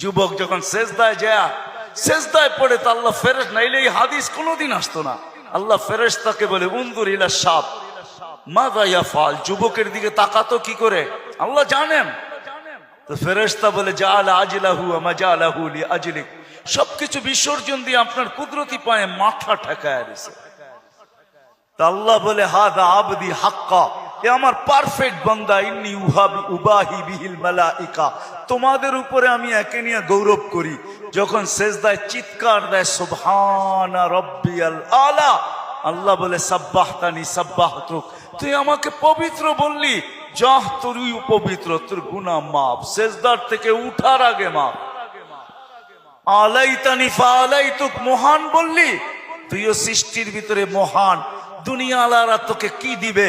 যুবক যখন শেষদায় যায় শেষদায় পড়ে তো আল্লাহ ফেরেস নাইলে এই হাদিস কোনোদিন আসতো না। আল্লাহ ফেরেস তাকে বলে উন্দুর ইলা সাপ মাদাইয়া ফাল যুবকের দিকে তাকাতো কি করে? আল্লাহ জানেন। তো ফেরেস্তা বলে যা আলা আজিলাহু আমা যা আলাহু আজলিক সবকিছু বিসর্জন দিয়ে আপনার কুদরতি পায়ে মাথা ঠেকায় দিছে। তা আল্লাহ বলে হাদা আবদি হাক্কা। এ আমার পারফেক্ট বান্দা, ইন্নি উহাবি উবাহি বিহিল মালাইকা। তোমাদের উপরে আমি একে নিয়ে গৌরব করি। যখন শেষদায় চিৎকার দেয়, সুবহানা রব্বিয়াল আলা, আল্লাহ বলে, সাব্বাহতানি সাব্বাহতুক। তুই আমাকে পবিত্র বললি, যাহ তুই পবিত্র, তোর গুনাহ মাপ শেষদার থেকে উঠার আগে মাপ আলাইতানি ফালাইতুক, মহান বললি। তুইও সৃষ্টির ভিতরে মহান। দুনিয়ালারা তোকে কি দিবে?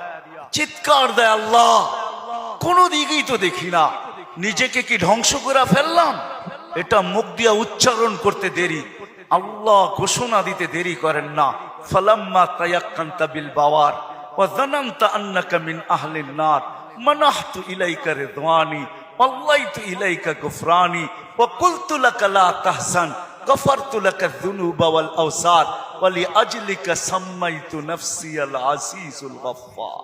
চিৎকার দেয় আল্লাহ। কোনো দিকেই তো দেখি না। নিজেকে কি ধ্বংস করে ফেললাম? এটা মুখ দিয়া উচ্চারণ করতে দেরি। আল্লাহ ঘোষণা দিতে দেরি করেন না। ফালাম্মা তায়াক্কান্তা বিল বাওয়ার, ওয়া জানান্তা আন্নাকা মিন আহলিন নার। মানাহতু ইলাইকা রিদওয়ানি, ওয়াল্লাইতু ইলাইকা গুফরানি, ওয়া কুলতু লাকা লা তাহসান, গফারতু লাকা যুনুবা ওয়াল আওসার, ওয়া লিআজলিকা সাম্মাইতু নাফসি আল আজিজুল গফফার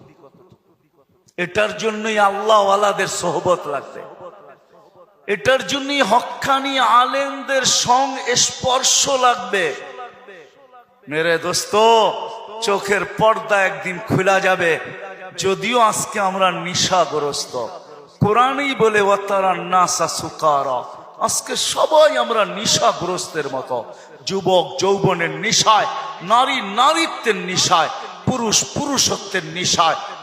এটার জন্যই আল্লাহ সোহবত লাগবে। এটার জন্যই হক্কানি আলেমদের সং স্পর্শ লাগবে। মেরে দোস্ত, চোখের পর্দা একদিন খোলা যাবে। যদিও আজকে আমরা নিশাগ্রস্ত। কোরআনই বলে আজকে সবাই আমরা নিশাগ্রস্তের মতো। যুবক যৌবনের নিশায়, নারী নারীত্বের নিশায়, পুরুষ পুরুষত্বের নিশায়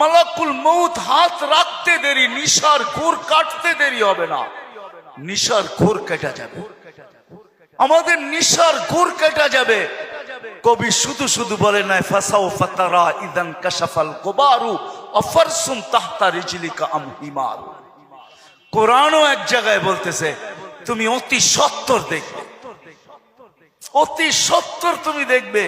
মালাকুল মৌত হাত রাখতে দেরি, নিশার ঘোর কাটতে দেরি হবে না। নিশার ঘোর কেটা যাবে। আমাদের নিশার ঘোর কেটা যাবে। কবি শুধু শুধু বলে নাই ফাসাও ফাতারা ইদান কাশাফাল গোবারু, অফরসুন তাহতা রিজলিকা আম হিমার কোরআনও এক জায়গায় বলতেছে, তুমি অতি সত্তর দেখবে। অতি সত্তর তুমি দেখবে।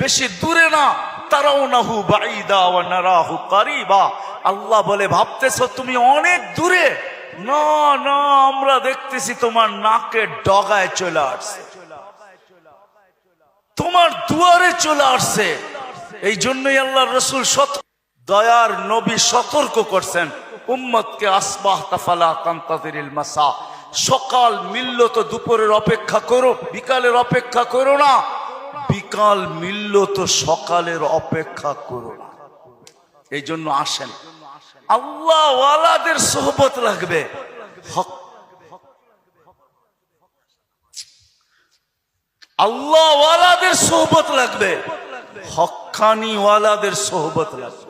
বেশি দূরে না তারাও নাহু বাইদা ওয়া নারাহু কারিবা। আল্লাহ বলে, ভাবতেছো তুমি অনেক দূরে? না না, আমরা দেখতেছি তোমার নাকের ডগায় চলে আসছে। তোমার দুয়ারে চলে আসছে। এই জন্যই আল্লাহ রসুল সত দয়ার নবী সতর্ক করছেন, উম্মতকে আসবাহ তাফালা কান্তাদিরিল মাসা। সকাল মিলল তো দুপুরের অপেক্ষা করো, বিকালের অপেক্ষা করো না। বিকাল মিলল তো সকালের অপেক্ষা করো না। এই জন্য আসেন। আল্লাহ ওয়ালাদের সোহবত লাগবে। হক। আল্লাহ ওয়ালাদের সোহবত লাগবে। হকানি ওয়ালাদের সোহবত লাগবে।